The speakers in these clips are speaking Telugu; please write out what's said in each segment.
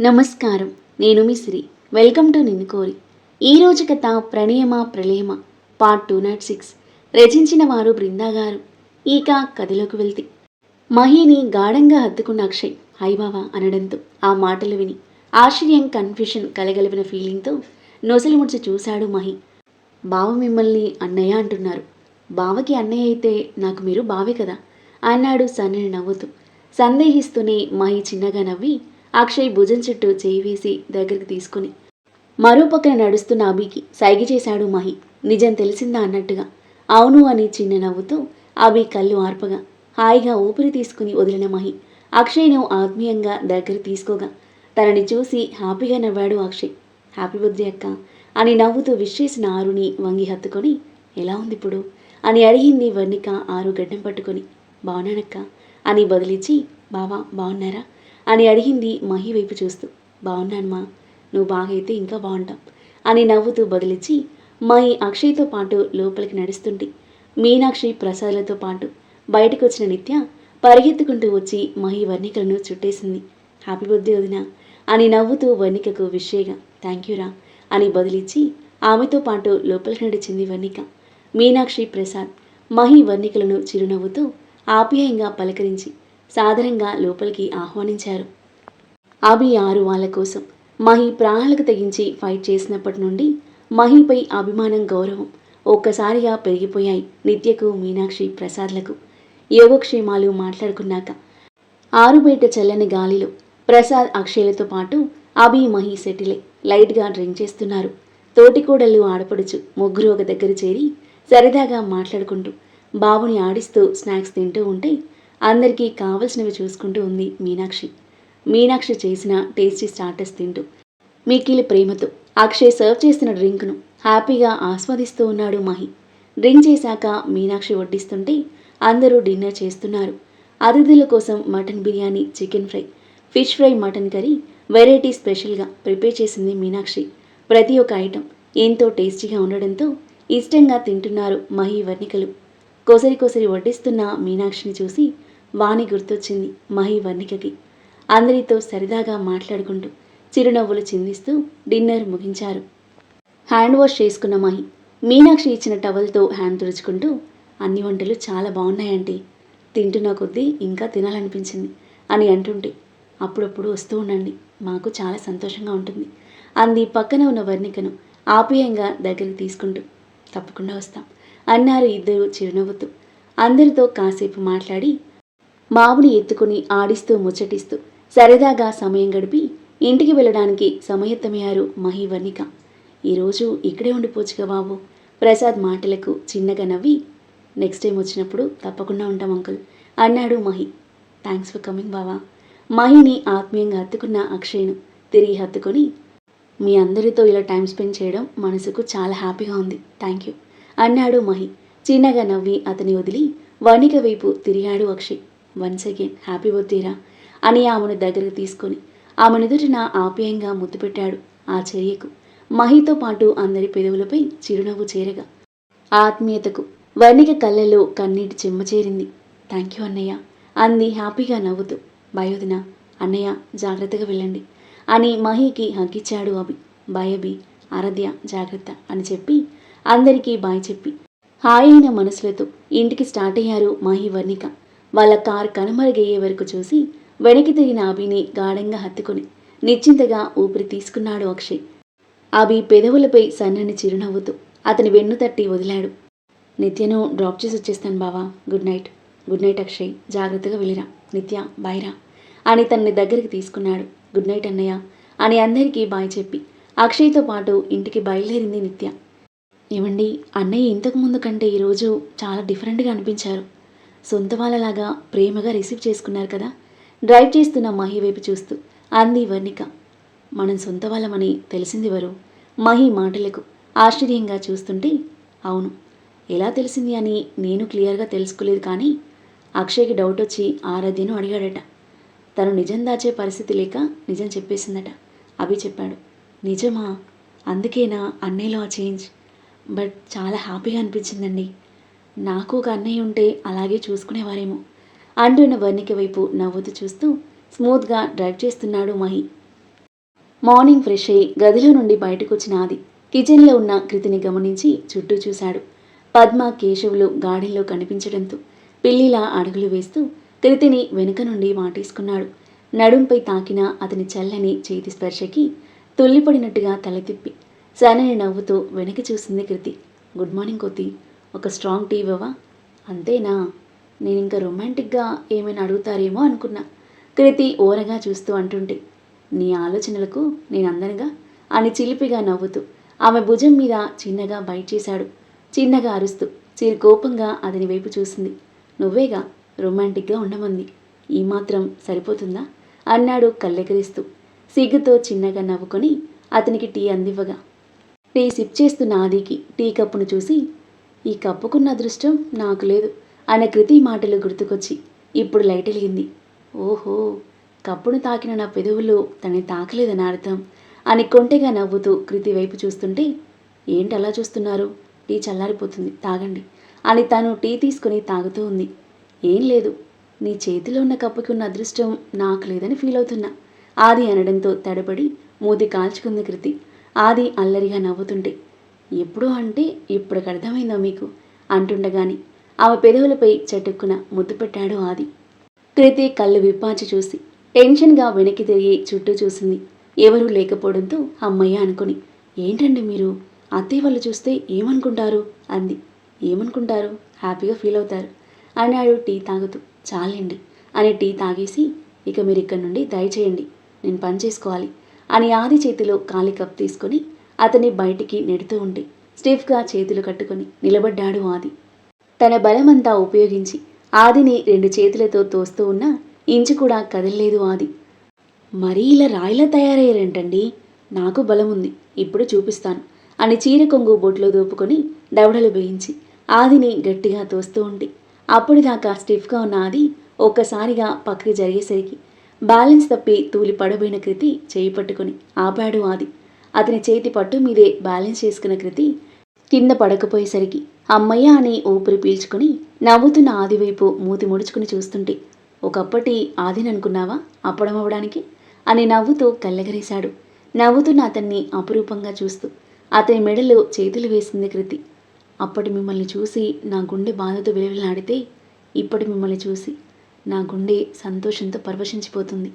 నమస్కారం. నేను మీ శ్రీ వెల్కమ్ టు నిన్ను కోరి. ఈరోజు కథ ప్రణయమ ప్రళయమ? Part two nought six. రచించిన వారు బృందా గారు. ఈక కథలోకి వెళ్తే. మహిని గాఢంగా హత్తుకున్న అక్షయ్ హాయ్ బావా అనడంతో ఆ మాటలు విని ఆశ్చర్యం కన్ఫ్యూషన్ కలగలిపిన ఫీలింగ్తో నొసలి ముడిచి చూశాడు మహి. బావ మిమ్మల్ని అన్నయ్య అంటున్నారు. బావకి అన్నయ్య అయితే నాకు మీరు బావే కదా? అన్నాడు సన్నని నవ్వుతూ. సందేహిస్తూనే మహి చిన్నగా నవ్వి అక్షయ్ భుజం చుట్టూ చేయివేసి దగ్గరికి తీసుకుని మరోపక్కన నడుస్తున్న అభికి సైగి చేశాడు మహి. నిజం తెలిసిందా అన్నట్టుగా. అవును అని చిన్న నవ్వుతూ అభి కళ్ళు ఆర్పగా హాయిగా ఊపిరి తీసుకుని వదిలిన మహి. అక్షయ్ను ఆత్మీయంగా దగ్గర తీసుకోగా తనని చూసి హ్యాపీగా నవ్వాడు అక్షయ్. హ్యాపీ బర్త్డే అక్క అని నవ్వుతూ విష్ చేసిన ఆరుని వంగి హత్తుకొని ఎలా ఉంది ఇప్పుడు? అని అడిగింది వర్ణిక ఆరు గడ్డం పట్టుకొని. బాగున్నానక్క అని బదిలిచ్చి బావా బాగున్నారా అని అడిగింది మహి వైపు చూస్తూ. బాగున్నానమ్మా నువ్వు బాగైతే ఇంకా బాగుంటాం అని నవ్వుతూ బదిలిచ్చి మహి అక్షయ్తో పాటు లోపలికి నడుస్తుంటే మీనాక్షి ప్రసాద్లతో పాటు బయటకు వచ్చిన నిత్య పరిగెత్తుకుంటూ వచ్చి మహి వర్ణికలను చుట్టేసింది. హ్యాపీ బర్త్డే వదిన అని నవ్వుతూ వర్ణికకు విషయగా థ్యాంక్ యూరా అని బదిలిచ్చి ఆమెతో పాటు లోపలికి నడిచింది వర్ణిక. మీనాక్షి ప్రసాద్ మహి వర్ణికలను చిరునవ్వుతూ ఆప్యాయంగా పలకరించి సాదరంగా లోపలికి ఆహ్వానించారు. అభి ఆరు వాళ్ళ కోసం మహి ప్రాణాలకు తెగించి ఫైట్ చేసినప్పటి నుండి మహిపై అభిమానం గౌరవం ఒక్కసారిగా పెరిగిపోయాయి నిత్యకు మీనాక్షి ప్రసాద్లకు. యోగక్షేమాలు మాట్లాడుకున్నాక ఆరుబయట చల్లని గాలిలో ప్రసాద్ అక్షయలతో పాటు అభి మహి సెటిలే లైట్గా డ్రింక్ చేస్తున్నారు. తోటికోడళ్ళు ఆడపడుచు ముగ్గురు ఒక దగ్గర చేరి సరదాగా మాట్లాడుకుంటూ బాబుని ఆడిస్తూ స్నాక్స్ తింటూ ఉంటే అందరికీ కావలసినవి చూసుకుంటూ ఉంది మీనాక్షి. మీనాక్షి చేసిన టేస్టీ స్టార్టర్స్ తింటూ. మిక్కిలి ప్రేమతో అక్షయ్ సర్వ్ చేసిన డ్రింక్ను హ్యాపీగా ఆస్వాదిస్తూ ఉన్నాడు మహి. డ్రింక్ చేశాక మీనాక్షి వడ్డిస్తుంటే అందరూ డిన్నర్ చేస్తున్నారు. అతిథుల కోసం mutton biryani chicken fry fish fry mutton curry variety స్పెషల్గా ప్రిపేర్ చేసింది మీనాక్షి. ప్రతి ఒక్క ఐటెం ఎంతో టేస్టీగా ఉండడంతో ఇష్టంగా తింటున్నారు మహి వర్ణికలు. కొసరి కొసరి వడ్డిస్తున్న మీనాక్షిని చూసి వాణి గుర్తొచ్చింది మహి వర్ణికకి అందరితో సరదాగా మాట్లాడుకుంటూ చిరునవ్వులు చిందిస్తూ డిన్నర్ ముగించారు. హ్యాండ్ వాష్ చేసుకున్న మహి మీనాక్షి ఇచ్చిన టవల్తో హ్యాండ్ తుడుచుకుంటూ అన్ని వంటలు చాలా బాగున్నాయంటే తింటున్న కొద్దీ ఇంకా తినాలనిపించింది అని అంటుంటే అప్పుడప్పుడు వస్తూ ఉండండి మాకు చాలా సంతోషంగా ఉంటుంది అంది పక్కన ఉన్న వర్ణికను ఆప్యాయంగా దగ్గరికి తీసుకుంటూ. తప్పకుండా వస్తాం అన్నారు ఇద్దరు చిరునవ్వుతూ. అందరితో కాసేపు మాట్లాడి బాబుని ఎత్తుకుని ఆడిస్తూ ముచ్చటిస్తూ సరదాగా సమయం గడిపి ఇంటికి వెళ్ళడానికి సమయత్తమయ్యారు మహివర్ణిక. ఈరోజు ఇక్కడే ఉండిపోవచ్చుగా బాబు. ప్రసాద్ మాటలకు చిన్నగా నవ్వి నెక్స్ట్ టైం వచ్చినప్పుడు తప్పకుండా ఉంటాం అంకుల్ అన్నాడు మహి. థ్యాంక్స్ ఫర్ కమింగ్ బావా. మహిని ఆత్మీయంగా హత్తుకున్న అక్షయ్ను తిరిగి హత్తుకొని మీ అందరితో ఇలా టైం స్పెండ్ చేయడం మనసుకు చాలా హ్యాపీగా ఉంది థ్యాంక్ యూ అన్నాడు మహి. చిన్నగా నవ్వి అతని వదిలి వణిక వైపు తిరిగాడు అక్షయ్. వన్స్ అగైన్ హ్యాపీ బర్త్డేరా అని ఆమెను దగ్గరకు తీసుకొని ఆమె నుదుటిన ఆప్యాయంగా ముద్దు పెట్టాడు ఆ చర్యకు మహితో పాటు అందరి పెదవులపై చిరునవ్వు చేరగా. ఆత్మీయతకు వర్ణిక కళ్ళలో కన్నీటి చెమ్మ చేరింది. థ్యాంక్ యూ అన్నయ్య అంది హ్యాపీగా నవ్వుతూ. భయోదిన అన్నయ్య జాగ్రత్తగా వెళ్ళండి అని మహికి హగ్గిచ్చాడు అభి. బాయ్ ఆరాధ్య జాగ్రత్త అని చెప్పి అందరికీ బాయ్ చెప్పి. హాయ్ అయిన మనసులతో ఇంటికి స్టార్ట్ అయ్యారు మహి వర్ణిక వాళ్ళ కార్ కనుమరుగయ్యే వరకు చూసి వెనక్కి తిరిగిన అభిని గాఢంగా హత్తుకుని నిశ్చింతగా ఊపిరి తీసుకున్నాడు అక్షయ్. అభి పెదవులపై సన్నని చిరునవ్వుతూ అతని వెన్ను తట్టి వదిలాడు. నిత్యను డ్రాప్ చేసి వచ్చేస్తాను బావా. Good night. Good night Akshay. జాగ్రత్తగా వెళ్ళిరా. నిత్య బాయ్రా అని తనని దగ్గరికి తీసుకున్నాడు. గుడ్ నైట్ అన్నయ్య అని అందరికీ బాయ్ చెప్పి అక్షయ్తో పాటు ఇంటికి బయలుదేరింది నిత్య. ఏమండి అన్నయ్య ఇంతకు ముందు కంటే ఈరోజు చాలా డిఫరెంట్గా అనిపించారు. సొంత వాళ్ళలాగా ప్రేమగా రిసీవ్ చేసుకున్నారు కదా. డ్రైవ్ చేస్తున్న మహి వైపు చూస్తూ అంది వర్ణిక. మనం సొంత వాళ్ళమని తెలిసింది వరు మహి మాటలకు ఆశ్చర్యంగా చూస్తుంటే అవును. ఎలా తెలిసింది అని నేను క్లియర్గా తెలుసుకోలేదు కానీ అక్షయ్కి డౌట్ వచ్చి ఆరాధ్యను అడిగాడట. తను నిజం దాచే పరిస్థితి లేక నిజం చెప్పేసిందట. అభి చెప్పాడు నిజమా? అందుకేనా అన్నయ్యలో ఆ చేంజ్ బట్ చాలా హ్యాపీగా అనిపించిందండి. నాకు ఒక అన్నయ్య ఉంటే అలాగే చూసుకునేవారేమో. అంటున్న వర్ణిక వైపు నవ్వుతూ చూస్తూ స్మూత్గా డ్రైవ్ చేస్తున్నాడు మహి. మార్నింగ్ ఫ్రెష్ అయ్యి గదిలో నుండి బయటకు వచ్చిన ఆది కిచెన్లో ఉన్న కృతిని గమనించి చుట్టూ చూశాడు. పద్మ కేశవులు గాడిలో కనిపించడంతో పిల్లిలా అడుగులు వేస్తూ కృతిని వెనుక నుండి వాటేసుకున్నాడు నడుంపై తాకిన అతని చల్లని చేతి స్పర్శకి తుల్లిపడినట్టుగా తల తిప్పి సనని నవ్వుతూ వెనక్కి చూసింది కృతి. గుడ్ మార్నింగ్ కొద్ది ఒక స్ట్రాంగ్ టీ ఇవ్వవా? అంతేనా? నేను ఇంకా రొమాంటిక్గా ఏమైనా అడుగుతారేమో అనుకున్నా. కృతి ఓరగా చూస్తూ అంటుంటే నీ ఆలోచనలకు నేను అందనగా అని చిలిపిగా నవ్వుతూ ఆమె భుజం మీద చిన్నగా బయట చేశాడు. చిన్నగా అరుస్తూ చిరు కోపంగా అతని వైపు చూసింది. నువ్వేగా? రొమాంటిక్గా ఉండమంది. ఈ మాత్రం సరిపోతుందా? అన్నాడు కళ్ళెకరిస్తూ సిగ్గుతో చిన్నగా నవ్వుకొని అతనికి టీ అందివ్వగా. టీ సిప్ చేస్తున్న ఆదికి టీ కప్పును చూసి ఈ కప్పుకున్న అదృష్టం నాకు లేదు. అనే కృతి మాటలు గుర్తుకొచ్చి ఇప్పుడు లైట్ వెలిగింది ఓహో కప్పును తాకిన నా పెదవులు తనని తాకలేదని అర్థం అని కొంటెగా నవ్వుతూ కృతి వైపు చూస్తుంటే ఏంటి అలా చూస్తున్నారు? టీ చల్లారిపోతుంది తాగండి అని తను టీ తీసుకుని తాగుతూ ఉంది. ఏం లేదు నీ చేతిలో ఉన్న కప్పుకి ఉన్న అదృష్టం నాకు లేదని ఫీల్ అవుతున్నా. ఆది అనడంతో తడబడి మూతి కాల్చుకుంది కృతి. ఆది అల్లరిగా నవ్వుతుంటే ఎప్పుడు అంటే ఇప్పటికి అర్థమైందా మీకు? అంటుండగాని ఆమె పెదవులపై చటుక్కున ముద్దు పెట్టాడు ఆది. కృతి కళ్ళు విప్పాచి చూసి టెన్షన్గా వెనక్కి తిరిగి చుట్టూ చూసింది. ఎవరూ లేకపోవడంతో అమ్మయ్య అనుకుని ఏంటండి మీరు? అత్తయ్య వాళ్ళు చూస్తే ఏమనుకుంటారు? అంది. ఏమనుకుంటారు? హ్యాపీగా ఫీల్ అవుతారు. అన్నాడు టీ తాగుతూ. చాలండి అని టీ తాగేసి ఇక మీరు ఇక్కడి నుండి దయచేయండి. నేను పని చేసుకోవాలి అని ఆది చేతిలో ఖాళీ కప్ తీసుకొని అతన్ని బయటికి నెడుతూ ఉంటే స్టిఫ్గా చేతులు కట్టుకొని నిలబడ్డాడు ఆది. తన బలమంతా ఉపయోగించి ఆదిని రెండు చేతులతో తోస్తూ ఉన్నా ఇంచు కూడా కదలలేదు ఆది. మరీ ఇలా రాయిలా తయారయ్యారేంటండి? నాకు బలం ఉంది ఇప్పుడు చూపిస్తాను అని చీర కొంగు బొట్లో దోపుకొని దవడలు వేయించి ఆదిని గట్టిగా తోస్తూ ఉండి అప్పటిదాకా స్టిఫ్గా ఉన్న ఆది ఒక్కసారిగా పక్కకి జరిగేసరికి బ్యాలెన్స్ తప్పి తూలి పడబోయిన కృతి చేయి పట్టుకొని ఆపాడు ఆది. అతని చేతి పట్టు మీదే బ్యాలెన్స్ చేసుకున్న కృతి కింద పడకపోయేసరికి అమ్మయ్య అని ఊపిరి పీల్చుకుని నవ్వుతున్న ఆది వైపు మూతి ముడుచుకుని చూస్తుంటే ఒకప్పటి ఆదిననుకున్నావా అప్పడమవడానికి అని నవ్వుతూ కళ్ళెగరేశాడు. నవ్వుతున్న అతన్ని అపురూపంగా చూస్తూ అతని మెడలో చేతులు వేసింది కృతి. అప్పటి మిమ్మల్ని చూసి నా గుండె బాధతో విలవిలాడితే ఇప్పటి మిమ్మల్ని చూసి నా గుండె సంతోషంతో పరవశించిపోతుంది.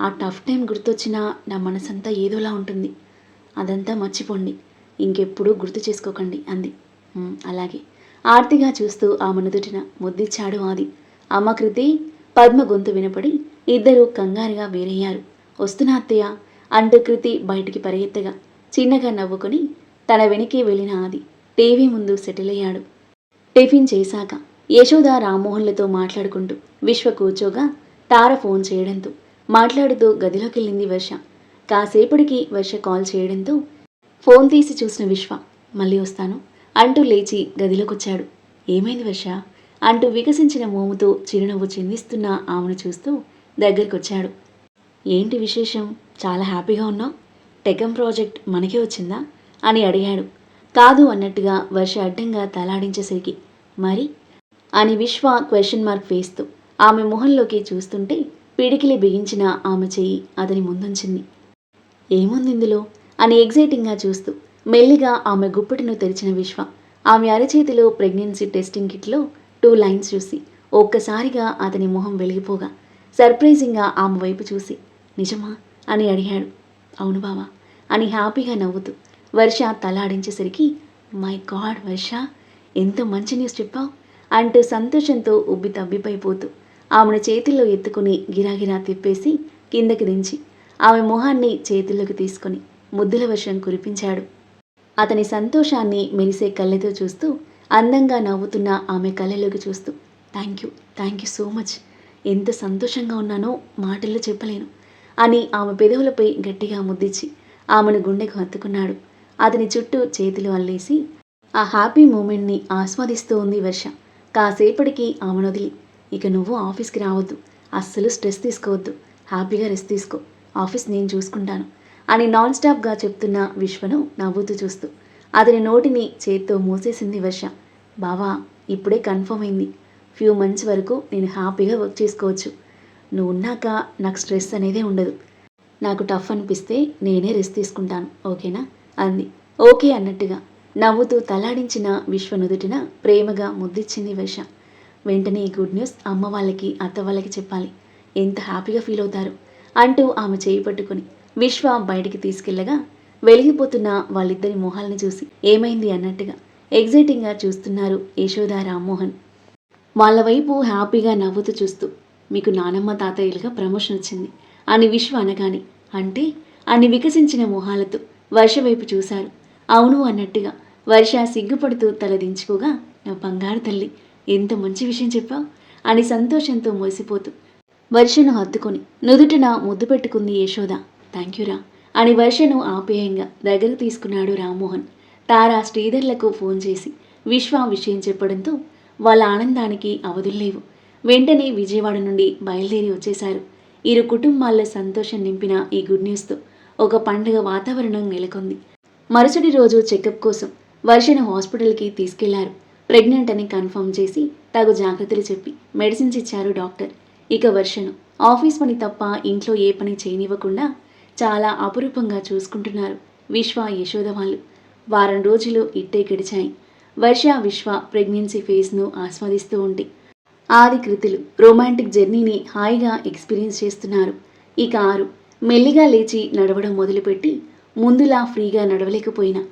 ఆ టఫ్ టైం గుర్తొచ్చినా నా మనసంతా ఏదోలా ఉంటుంది. అదంతా మర్చిపోండి. ఇంకెప్పుడూ గుర్తు చేసుకోకండి అంది. అలాగే. ఆర్తిగా చూస్తూ ఆమె మనుదుటిన ముద్దిచ్చాడు ఆది. అమ్మ కృతి పద్మ గొంతు వినపడి ఇద్దరూ కంగారుగా వేరయ్యారు. వస్తున్నా అత్తయ్య? అంటూ కృతి బయటికి పరిగెత్తగా చిన్నగా నవ్వుకొని తన వెనకే వెళ్ళిన ఆది టీవీ ముందు సెటిల్ అయ్యాడు. టిఫిన్ చేశాక యశోద రామ్మోహన్లతో మాట్లాడుకుంటూ విశ్వ కూర్చోగా తార ఫోన్ చేయడంతో మాట్లాడుతూ గదిలోకి వెళ్ళింది వర్ష. కాసేపటికి వర్ష కాల్ చేయడంతో ఫోన్ తీసి చూసిన విశ్వ మళ్ళీ వస్తాను అంటూ లేచి గదిలోకి వచ్చాడు ఏమైంది వర్ష? అంటూ వికసించిన మోముతో చిరునవ్వు చిందిస్తున్న ఆమెను చూస్తూ దగ్గరికొచ్చాడు. ఏంటి విశేషం? చాలా హ్యాపీగా ఉన్నావు? టెకం ప్రాజెక్ట్ మనకే వచ్చిందా? అని అడిగాడు. కాదు అన్నట్టుగా వర్ష అడ్డంగా తలాడించేసరికి మరి? అని విశ్వ క్వశ్చన్ మార్క్ వేస్తూ ఆమె మొహంలోకి చూస్తుంటే పిడికిలి బిగించిన ఆమె చెయ్యి అతని ముందుంచింది. ఏముంది ఇందులో? అని ఎగ్జైటింగ్గా చూస్తూ మెల్లిగా ఆమె గుప్పెటను తెరిచిన విశ్వ ఆమె అరచేతిలో ప్రెగ్నెన్సీ టెస్టింగ్ కిట్లో టూ లైన్స్ చూసి ఒక్కసారిగా అతని మొహం వెలిగిపోగా సర్ప్రైజింగ్గా ఆమె వైపు చూసి నిజమా? అని అడిగాడు. అవును బావా అని హ్యాపీగా నవ్వుతూ వర్ష తలాడించేసరికి మై గాడ్ వర్ష ఎంత మంచి న్యూస్ చెప్పావు అంటూ సంతోషంతో ఉబ్బి తబ్బిపైపోతూ ఆమెను చేతిలో ఎత్తుకుని గిరాగిరా తిప్పేసి కిందకి దించి ఆమె మొహాన్ని చేతుల్లోకి తీసుకొని ముద్దుల వర్షం కురిపించాడు. అతని సంతోషాన్ని మెరిసే కళ్ళతో చూస్తూ అందంగా నవ్వుతున్న ఆమె కళ్ళలోకి చూస్తూ thank you thank you so much. ఎంత సంతోషంగా ఉన్నానో మాటల్లో చెప్పలేను అని ఆమె పెదవులపై గట్టిగా ముద్దిచ్చి ఆమెను గుండెకు హత్తుకున్నాడు. అతని చుట్టూ చేతులు అల్లేసి ఆ హ్యాపీ మూమెంట్ని ఆస్వాదిస్తూ ఉంది వర్ష. కాసేపటికి ఆమెను వదిలి ఇక నువ్వు ఆఫీస్కి రావద్దు. అస్సలు స్ట్రెస్ తీసుకోవద్దు. హ్యాపీగా రెస్ట్ తీసుకో. ఆఫీస్ నేను చూసుకుంటాను అని నాన్ స్టాప్గా చెప్తున్న విశ్వను నవ్వుతూ చూస్తూ. అతని నోటిని చేత్తో మూసేసింది వర్ష. బావా ఇప్పుడే కన్ఫర్మ్ అయింది. ఫ్యూ మంత్స్ వరకు నేను హ్యాపీగా వర్క్ చేసుకోవచ్చు. నువ్వు ఉన్నాక నాకు స్ట్రెస్ అనేదే ఉండదు. నాకు టఫ్ అనిపిస్తే నేనే రెస్ట్ తీసుకుంటాను ఓకేనా? అంది. ఓకే అన్నట్టుగా. నవ్వుతూ తలాడించిన విశ్వనుదుటిన ప్రేమగా ముద్దిచ్చింది వర్ష. వెంటనే ఈ గుడ్ న్యూస్ అమ్మ వాళ్ళకి అత్త వాళ్ళకి చెప్పాలి. ఎంత హ్యాపీగా ఫీల్ అవుతారు? అంటూ ఆమె చేయి పట్టుకుని విశ్వ బయటికి తీసుకెళ్ళగా వెలిగిపోతున్న వాళ్ళిద్దరి మొహాలను చూసి ఏమైంది అన్నట్టుగా ఎగ్జైటింగ్గా చూస్తున్నారు యశోద రామ్మోహన్. వాళ్ళ వైపు హ్యాపీగా నవ్వుతూ చూస్తూ మీకు నానమ్మ తాతయ్యలుగా ప్రమోషన్ వచ్చింది అని విశ్వ అనగానే అంటే అని వికసించిన మొహాలతో వర్ష వైపు చూశారు. అవును అన్నట్టుగా వర్ష సిగ్గుపడుతూ తలదించుకోగా నా బంగారు తల్లి ఎంత మంచి విషయం చెప్పావు అని సంతోషంతో మోసిపోతూ వర్షను హత్తుకొని నుదుటిన ముద్దు పెట్టుకుంది యశోద. థ్యాంక్ యూరా అని వర్షను ఆప్యాయంగా దగ్గర తీసుకున్నాడు రామ్మోహన్. తారా శ్రీధర్లకు ఫోన్ చేసి విశ్వ విషయం చెప్పడంతో వాళ్ళ ఆనందానికి అవధుల్లేవు వెంటనే విజయవాడ నుండి బయలుదేరి వచ్చేశారు. ఇరు కుటుంబాల్లో సంతోషం నింపిన ఈ గుడ్ న్యూస్తో ఒక పండుగ వాతావరణం నెలకొంది. మరుసటి రోజు చెకప్ కోసం వర్షను హాస్పిటల్కి తీసుకెళ్ళారు. ప్రెగ్నెంట్ అని కన్ఫర్మ్ చేసి తగు జాగ్రత్తలు చెప్పి మెడిసిన్స్ ఇచ్చారు డాక్టర్. ఇక వర్షను. ఆఫీస్ పని తప్ప ఇంట్లో ఏ పని చేయనివ్వకుండా చాలా అపురూపంగా చూసుకుంటున్నారు విశ్వ యశోద వాళ్ళు. వారం రోజులు ఇట్టే గడిచాయి. వర్ష విశ్వ ప్రెగ్నెన్సీ ఫేజ్ను ఆస్వాదిస్తూ ఉంది ఆది కృతులు రొమాంటిక్ జర్నీని హాయిగా ఎక్స్పీరియన్స్ చేస్తున్నారు. ఇక ఆరు మెల్లిగా లేచి నడవడం మొదలుపెట్టి ముందులా ఫ్రీగా నడవలేకపోయినా.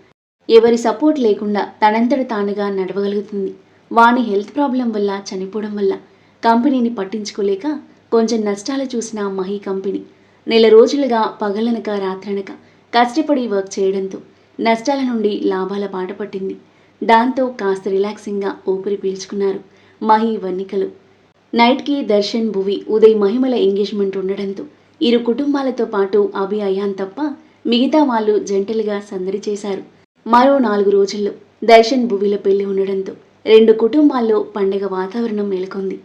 ఎవరి సపోర్ట్ లేకుండా తనంతట తానుగా నడవగలుగుతుంది. వాని హెల్త్ ప్రాబ్లం వల్ల చనిపోవడం వల్ల కంపెనీని పట్టించుకోలేక కొంచెం నష్టాలు చూసిన మహి కంపెనీ నెల రోజులుగా పగలనక రాత్రనక కష్టపడి వర్క్ చేయడంతో నష్టాల నుండి లాభాల బాట పట్టింది. దాంతో కాస్త రిలాక్సింగ్గా ఊపిరి పీల్చుకున్నారు మహి వన్నికలు. నైట్కి దర్శన్ భువి ఉదయ్ మహిమల ఎంగేజ్మెంట్ ఉండడంతో ఇరు కుటుంబాలతో పాటు అభి అయాన్ తప్ప మిగతా వాళ్ళు జంటలుగా సందడి చేశారు. మరో నాలుగు రోజుల్లో దర్శన్ భువిల పెళ్ళి ఉండడంతో రెండు కుటుంబాల్లో పండగ వాతావరణం నెలకొంది.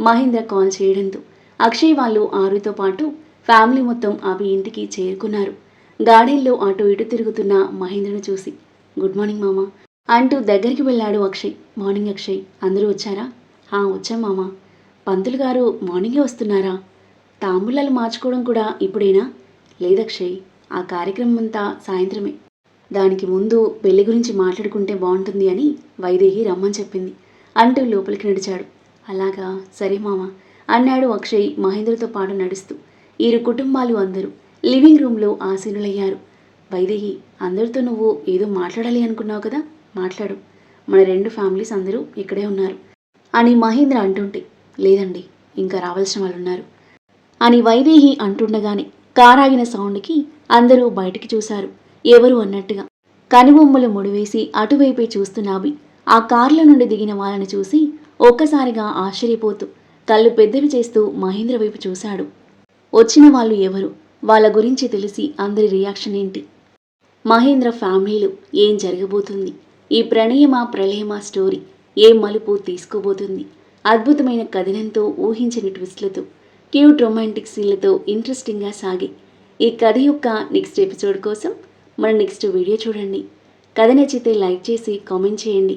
మహేంద్ర కాల్ చేయడంతో అక్షయ్ వాళ్ళు ఆరుతో పాటు ఫ్యామిలీ మొత్తం అభి ఇంటికి చేరుకున్నారు. గార్డెన్లో అటు ఇటు తిరుగుతున్న మహేంద్రను చూసి గుడ్ మార్నింగ్ మామ అంటూ దగ్గరికి వెళ్ళాడు అక్షయ్. మార్నింగ్ అక్షయ్ అందరూ వచ్చారా? హా వచ్చాం మామ. పంతులు గారు మార్నింగే వస్తున్నారా? తాంబూలాలు మార్చుకోవడం కూడా ఇప్పుడేనా? లేదక్షయ్ ఆ కార్యక్రమం అంతా సాయంత్రమే. దానికి ముందు పెళ్ళి గురించి మాట్లాడుకుంటే బాగుంటుంది అని వైదేహి రమ్మని చెప్పింది అంటూ లోపలికి నడిచాడు. అలాగా? సరే మామ. అన్నాడు అక్షయ్ మహేంద్రతో పాటు నడుస్తూ. ఇరు కుటుంబాలు అందరూ లివింగ్ రూమ్లో ఆసీనులయ్యారు. వైదేహి అందరితో నువ్వు ఏదో మాట్లాడాలి అనుకున్నావు కదా? మాట్లాడు. మన రెండు ఫ్యామిలీస్ అందరూ ఇక్కడే ఉన్నారు అని మహేంద్ర అంటుంటే లేదండి ఇంకా రావాల్సిన వాళ్ళు ఉన్నారు అని వైదేహి అంటుండగానే కారాగిన సౌండ్కి అందరూ బయటికి చూశారు. ఎవరు అన్నట్టుగా కనుబొమ్మలు ముడివేసి అటువైపే చూస్తున్నావి ఆ కార్ల నుండి దిగిన వాళ్ళని చూసి ఒక్కసారిగా ఆశ్చర్యపోతూ కళ్ళు పెద్దవి చేస్తూ మహేంద్ర వైపు చూశాడు. వచ్చిన వాళ్ళు ఎవరు? వాళ్ళ గురించి తెలిసి అందరి రియాక్షన్ ఏంటి? మహేంద్ర ఫ్యామిలీలో ఏం జరగబోతుంది? ఈ ప్రణయమా ప్రళయమా స్టోరీ ఏ మలుపు తీసుకోబోతుంది? అద్భుతమైన కథనంతో ఊహించని ట్విస్ట్లతో క్యూట్ రొమాంటిక్ సీన్లతో ఇంట్రెస్టింగ్గా సాగి ఈ కథ యొక్క నెక్స్ట్ ఎపిసోడ్ కోసం మన నెక్స్ట్ వీడియో చూడండి. కథ నచ్చితే లైక్ చేసి కామెంట్ చేయండి.